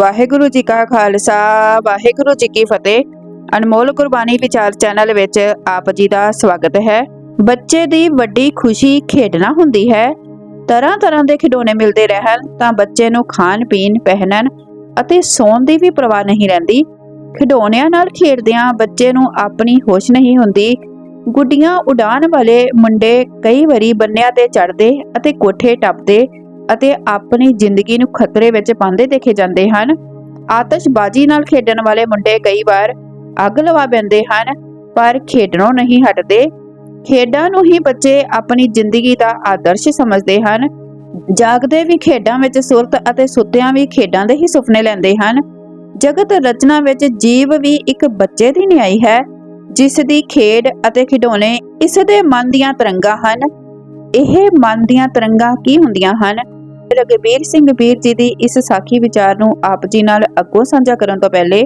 ਵਾਹਿਗੁਰੂ ਜੀ ਕਾ ਖਾਲਸਾ, ਵਾਹਿਗੁਰੂ ਜੀ ਕੀ ਫਤਿਹ। ਅਨਮੋਲ ਕੁਰਬਾਨੀ ਵਿਚਾਰ ਚੈਨਲ ਵਿੱਚ ਆਪ ਜੀ ਦਾ ਸਵਾਗਤ ਹੈ। ਬੱਚੇ ਦੀ ਵੱਡੀ ਖੁਸ਼ੀ ਖੇਡਣਾ ਹੁੰਦੀ ਹੈ। ਤਰ੍ਹਾਂ ਤਰ੍ਹਾਂ ਦੇ ਖਿਡੌਣੇ ਮਿਲਦੇ ਰਹਿਣ ਤਾਂ ਬੱਚੇ ਨੂੰ ਖਾਣ, ਪੀਣ, ਪਹਿਨਣ ਅਤੇ ਸੌਣ ਦੀ ਵੀ ਪਰਵਾਹ ਨਹੀਂ ਰਹਿੰਦੀ। ਖਿਡੌਣਿਆਂ ਨਾਲ ਖੇਡਦਿਆਂ ਬੱਚੇ ਨੂੰ ਆਪਣੀ ਹੋਸ਼ ਨਹੀਂ ਹੁੰਦੀ। ਗੁੱਡੀਆਂ ਉਡਾਣ ਵਾਲੇ ਮੁੰਡੇ ਕਈ ਵਾਰੀ ਬੰਨਿਆਂ ਤੇ ਚੜਦੇ ਅਤੇ ਕੋਠੇ ਟੱਪਦੇ ਅਤੇ ਆਪਣੀ ਜ਼ਿੰਦਗੀ ਨੂੰ ਖਤਰੇ ਵਿੱਚ ਪਾਉਂਦੇ ਦੇਖੇ ਜਾਂਦੇ ਹਨ। ਆਤਸ਼ਬਾਜ਼ੀ ਨਾਲ ਖੇਡਣ ਵਾਲੇ ਮੁੰਡੇ ਕਈ ਵਾਰ ਅੱਗ ਲਵਾ ਬੈਂਦੇ ਹਨ, ਪਰ ਖੇਡਣੋਂ ਨਹੀਂ ਹਟਦੇ। ਖੇਡਾਂ ਨੂੰ ਹੀ ਬੱਚੇ ਆਪਣੀ ਜ਼ਿੰਦਗੀ ਦਾ ਆਦਰਸ਼ ਸਮਝਦੇ ਹਨ। ਜਾਗਦੇ ਵੀ ਖੇਡਾਂ ਵਿੱਚ ਸੁਰਤ ਅਤੇ ਸੁੱਤਿਆਂ ਵੀ ਖੇਡਾਂ ਦੇ ਹੀ ਸੁਪਨੇ ਲੈਂਦੇ ਹਨ। ਜਗਤ ਰਚਨਾ ਵਿੱਚ ਜੀਵ ਵੀ ਇੱਕ ਬੱਚੇ ਦੀ ਨਿਆਈ ਹੈ, ਜਿਸ ਦੀ ਖੇਡ ਅਤੇ ਖਿਡੌਣੇ ਇਸ ਦੇ ਮਨ ਦੀਆਂ ਤਰੰਗਾਂ ਹਨ। ਇਹ ਮਨ ਦੀਆਂ ਤਰੰਗਾਂ ਕੀ ਹੁੰਦੀਆਂ ਹਨ? ਰਗਬੀਰ ਸਿੰਘ ਵੀਰ ਜੀ ਦੀ ਇਸ ਸਾਖੀ ਵਿਚਾਰ ਨੂੰ ਆਪ ਜੀ ਨਾਲ ਅੱਗੋਂ ਸਾਂਝਾ ਕਰਨ ਤੋਂ ਪਹਿਲੇ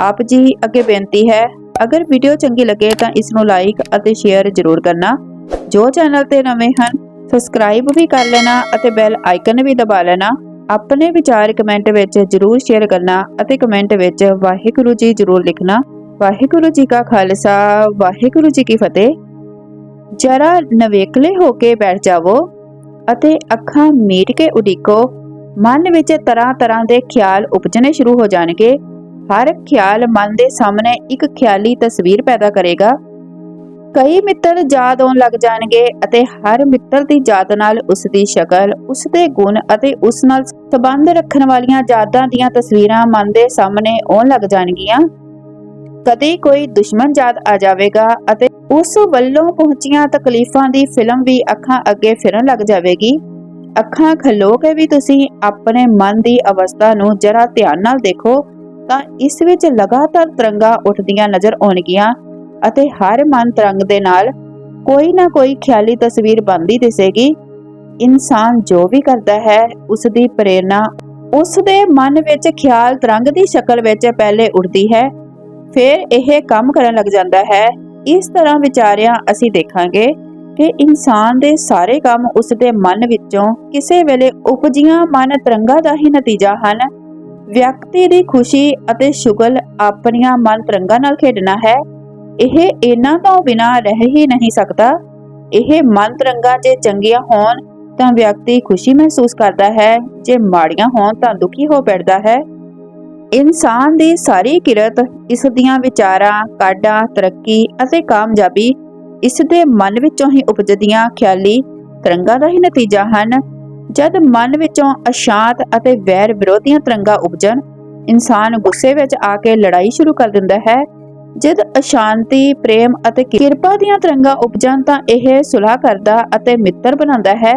ਆਪ ਜੀ ਅੱਗੇ ਬੇਨਤੀ ਹੈ, ਅਗਰ ਵੀਡੀਓ ਚੰਗੀ ਲੱਗੇ ਤਾਂ ਇਸ ਨੂੰ ਲਾਈਕ ਅਤੇ ਸ਼ੇਅਰ ਜ਼ਰੂਰ ਕਰਨਾ। ਜੋ ਚੈਨਲ ਤੇ ਨਵੇਂ ਹਨ ਸਬਸਕ੍ਰਾਈਬ ਵੀ ਕਰ ਲੈਣਾ ਅਤੇ ਬੈਲ ਆਈਕਨ ਵੀ ਦਬਾ ਲੈਣਾ। ਆਪਣੇ ਵਿਚਾਰ ਕਮੈਂਟ ਵਿੱਚ ਜ਼ਰੂਰ ਸ਼ੇਅਰ ਕਰਨਾ ਅਤੇ ਕਮੈਂਟ ਵਿੱਚ ਵਾਹਿਗੁਰੂ ਜੀ ਜ਼ਰੂਰ ਲਿਖਣਾ। ਵਾਹਿਗੁਰੂ ਜੀ ਕਾ ਖਾਲਸਾ, ਵਾਹਿਗੁਰੂ ਜੀ ਕੀ ਫਤਿਹ। ਜਰਾ ਨਵੇਕਲੇ ਹੋ ਕੇ ਬੈਠ ਜਾਵੋ। ਅਤੇ ਅੱਖਾਂ ਮੀਟ ਕੇ ਉਡੀਕੋ, ਮਨ ਵਿੱਚ ਤਰ੍ਹਾਂ ਤਰ੍ਹਾਂ ਦੇ ਖਿਆਲ ਉਪਜਣੇ ਸ਼ੁਰੂ ਹੋ ਜਾਣਗੇ। ਹਰ ਖਿਆਲ ਮਨ ਦੇ ਸਾਹਮਣੇ ਇੱਕ ਖਿਆਲੀ ਤਸਵੀਰ ਪੈਦਾ ਕਰੇਗਾ। ਕਈ ਮਿੱਤਰ ਯਾਦ ਆਉਣ ਲੱਗ ਜਾਣਗੇ ਅਤੇ ਹਰ ਮਿੱਤਰ ਦੀ ਯਾਦ ਨਾਲ ਉਸ ਦੀ ਸ਼ਕਲ ਉਸ ਦੇ ਗੁਣ ਅਤੇ ਉਸ ਨਾਲ ਸੰਬੰਧ ਰੱਖਣ ਵਾਲੀਆਂ ਯਾਦਾਂ ਦੀਆਂ ਤਸਵੀਰਾਂ ਮਨ ਦੇ ਸਾਹਮਣੇ ਆਉਣ ਲੱਗ ਜਾਣਗੀਆਂ। ਕਦੇ ਕੋਈ ਦੁਸ਼ਮਣ ਯਾਦ ਆ ਜਾਵੇਗਾ ਅਤੇ ਉਸ ਵੱਲੋਂ ਪਹੁੰਚੀਆਂ ਤਕਲੀਫਾਂ ਦੀ ਫਿਲਮ ਵੀ ਅੱਖਾਂ ਅੱਗੇ ਫਿਰਨ ਲੱਗ ਜਾਵੇਗੀ। ਅੱਖਾਂ ਖਲੋ ਕੇ ਵੀ ਤੁਸੀਂ ਆਪਣੇ ਮਨ ਦੀ ਅਵਸਥਾ ਨੂੰ ਜਰਾ ਧਿਆਨ ਨਾਲ ਦੇਖੋ ਤਾਂ ਇਸ ਵਿੱਚ ਲਗਾਤਾਰ ਤਰੰਗਾਂ ਉੱਠਦੀਆਂ ਨਜ਼ਰ ਆਉਣਗੀਆਂ ਅਤੇ ਹਰ ਮਨ ਤਰੰਗ ਦੇ ਨਾਲ ਕੋਈ ਨਾ ਕੋਈ ਖਿਆਲੀ ਤਸਵੀਰ ਬਣਦੀ ਦਿਸੇਗੀ। ਇਨਸਾਨ ਜੋ ਵੀ ਕਰਦਾ ਹੈ ਉਸ ਦੀ ਪ੍ਰੇਰਣਾ ਉਸ ਦੇ ਮਨ ਵਿੱਚ ਖਿਆਲ ਤਰੰਗ ਦੀ ਸ਼ਕਲ ਵਿੱਚ ਪਹਿਲੇ ਉੱਠਦੀ ਹੈ। ਫਿਰ ਇਹ ਕੰਮ ਕਰਨ ਲੱਗ ਜਾਂਦਾ ਹੈ। ਇਸ ਤਰ੍ਹਾਂ ਵਿਚਾਰਿਆਂ ਅਸੀਂ ਦੇਖਾਂਗੇ ਕਿ ਇਨਸਾਨ ਦੇ ਸਾਰੇ ਕੰਮ ਉਸ ਦੇ ਮਨ ਵਿੱਚੋਂ ਕਿਸੇ ਵੇਲੇ ਉਪਜੀਆਂ ਮਨ ਤਰੰਗਾਂ ਦਾ ਹੀ ਨਤੀਜਾ ਹਨ। ਵਿਅਕਤੀ ਦੀ ਖੁਸ਼ੀ ਅਤੇ ਸ਼ੁਗਲ ਆਪਣੀਆਂ ਮਨ ਤਰੰਗਾਂ ਨਾਲ ਖੇਡਣਾ ਹੈ। ਇਹ ਇਹਨਾਂ ਤੋਂ ਬਿਨਾ ਰਹਿ ਹੀ ਨਹੀਂ ਸਕਦਾ। ਇਹ ਮਨ ਤਰੰਗਾਂ ਜੇ ਚੰਗੀਆਂ ਹੋਣ ਤਾਂ ਵਿਅਕਤੀ ਖੁਸ਼ੀ ਮਹਿਸੂਸ ਕਰਦਾ ਹੈ। ਜੇ ਮਾੜੀਆਂ ਹੋਣ ਤਾਂ ਦੁਖੀ ਹੋ ਪੈਂਦਾ ਹੈ। ਇਨਸਾਨ ਦੀ ਸਾਰੀ ਕਿਰਤ ਇਸ ਦੀਆਂ ਵਿਚਾਰਾਂ, ਕਾਢਾਂ, ਤਰੱਕੀ ਅਤੇ ਕਾਮਯਾਬੀ ਇਸ ਦੇ ਮਨ ਵਿੱਚੋਂ ਹੀ ਉਪਜਦੀਆਂ ਖਿਆਲੀ ਤਰੰਗਾਂ ਦਾ ਹੀ ਨਤੀਜਾ ਹਨ। ਜਦ ਮਨ ਵਿੱਚੋਂ ਅਸ਼ਾਂਤ ਅਤੇ ਵੈਰ ਵਿਰੋਧੀਆਂ ਤਰੰਗਾਂ ਉਪਜਣ, ਇਨਸਾਨ ਗੁੱਸੇ ਵਿੱਚ ਆ ਕੇ ਲੜਾਈ ਸ਼ੁਰੂ ਕਰ ਦਿੰਦਾ ਹੈ। ਜਦ ਅਸ਼ਾਂਤੀ, ਪ੍ਰੇਮ ਅਤੇ ਕਿਰਪਾ ਦੀਆਂ ਤਰੰਗਾਂ ਉਪਜਣ ਤਾਂ ਇਹ ਸੁਲ੍ਹਾ ਕਰਦਾ ਅਤੇ ਮਿੱਤਰ ਬਣਾਉਂਦਾ ਹੈ।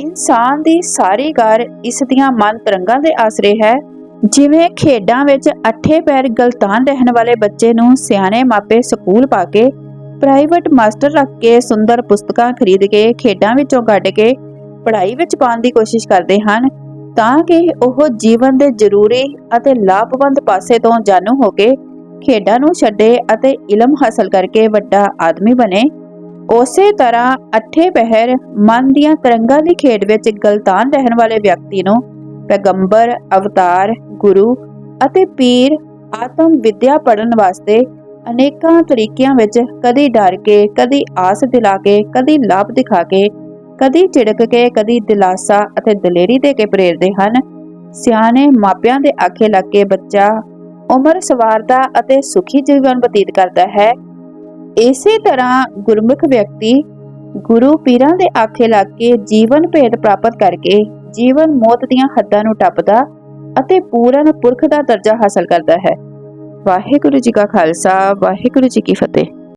ਇਨਸਾਨ ਦੀ ਸਾਰੀ ਕਾਰ ਇਸ ਦੀਆਂ ਮਨ ਤਰੰਗਾਂ ਦੇ ਆਸਰੇ ਹੈ। ਜਿਵੇਂ ਖੇਡਾਂ ਵਿੱਚ ਅੱਠੇ ਪੈਰ ਗਲਤਾਨ ਰਹਿਣ ਵਾਲੇ ਬੱਚੇ ਨੂੰ ਸਿਆਣੇ ਮਾਪੇ ਸਕੂਲ ਪਾ ਕੇ ਪ੍ਰਾਈਵੇਟ ਮਾਸਟਰ ਰੱਖ ਕੇ ਸੁੰਦਰ ਪੁਸਤਕਾਂ ਖਰੀਦ ਕੇ, ਖੇਡਾਂ ਵਿੱਚੋਂ ਕੱਢ ਕੇ ਪੜ੍ਹਾਈ ਵਿੱਚ ਪਾਉਣ ਦੀ ਕੋਸ਼ਿਸ਼ ਕਰਦੇ ਹਨ, ਤਾਂ ਕਿ ਉਹ ਜੀਵਨ ਦੇ ਜ਼ਰੂਰੀ ਅਤੇ ਲਾਭਵੰਦ ਪਾਸੇ ਤੋਂ ਜਾਣੂ ਹੋ ਕੇ ਖੇਡਾਂ ਨੂੰ ਛੱਡੇ ਅਤੇ ਇਲਮ ਹਾਸਲ ਕਰਕੇ ਵੱਡਾ ਆਦਮੀ ਬਣੇ। ਉਸੇ ਤਰ੍ਹਾਂ ਅੱਠੇ ਪਹਿਰ ਮਨ ਦੀਆਂ ਤਰੰਗਾਂ ਦੀ ਖੇਡ ਵਿੱਚ ਗਲਤਾਨ ਰਹਿਣ ਵਾਲੇ ਵਿਅਕਤੀ ਨੂੰ ਪੈਗੰਬਰ, ਅਵਤਾਰ, ਗੁਰੂ ਅਤੇ ਪੀਰ ਆਤਮ ਵਿਦਿਆ ਪੜਨ ਵਾਸਤੇ ਅਨੇਕਾਂ ਤਰੀਕਿਆਂ ਵਿੱਚ ਕਦੀ ਡਰ ਕੇ, ਕਦੀ ਆਸ ਦਿਲਾ ਕੇ, ਕਦੀ ਲਾਭ ਦਿਖਾ ਕੇ, ਕਦੀ ਝਿੜਕ ਕੇ, ਕਦੀ ਦਿਲਾਸਾ ਅਤੇ ਦਲੇਰੀ ਦੇ ਕੇ ਪ੍ਰੇਰਦੇ ਹਨ। ਸਿਆਣੇ ਮਾਪਿਆਂ ਦੇ ਆਖੇ ਲੱਗ ਕੇ ਬੱਚਾ ਉਮਰ ਸਵਾਰਦਾ ਅਤੇ ਸੁਖੀ ਜੀਵਨ ਬਤੀਤ ਕਰਦਾ ਹੈ। ਇਸੇ ਤਰ੍ਹਾਂ ਗੁਰਮੁਖ ਵਿਅਕਤੀ ਗੁਰੂ ਪੀਰਾਂ ਦੇ ਆਖੇ ਲੱਗ ਕੇ ਜੀਵਨ ਭੇਦ ਪ੍ਰਾਪਤ ਕਰਕੇ ਜੀਵਨ ਮੌਤ ਦੀਆਂ ਹੱਦਾਂ ਨੂੰ ਟੱਪਦਾ ਅਤੇ ਪੂਰਨ ਪੁਰਖ ਦਾ ਦਰਜਾ ਹਾਸਲ ਕਰਦਾ ਹੈ। ਵਾਹਿਗੁਰੂ ਜੀ ਕਾ ਖਾਲਸਾ, ਵਾਹਿਗੁਰੂ ਜੀ ਕੀ ਫਤਿਹ।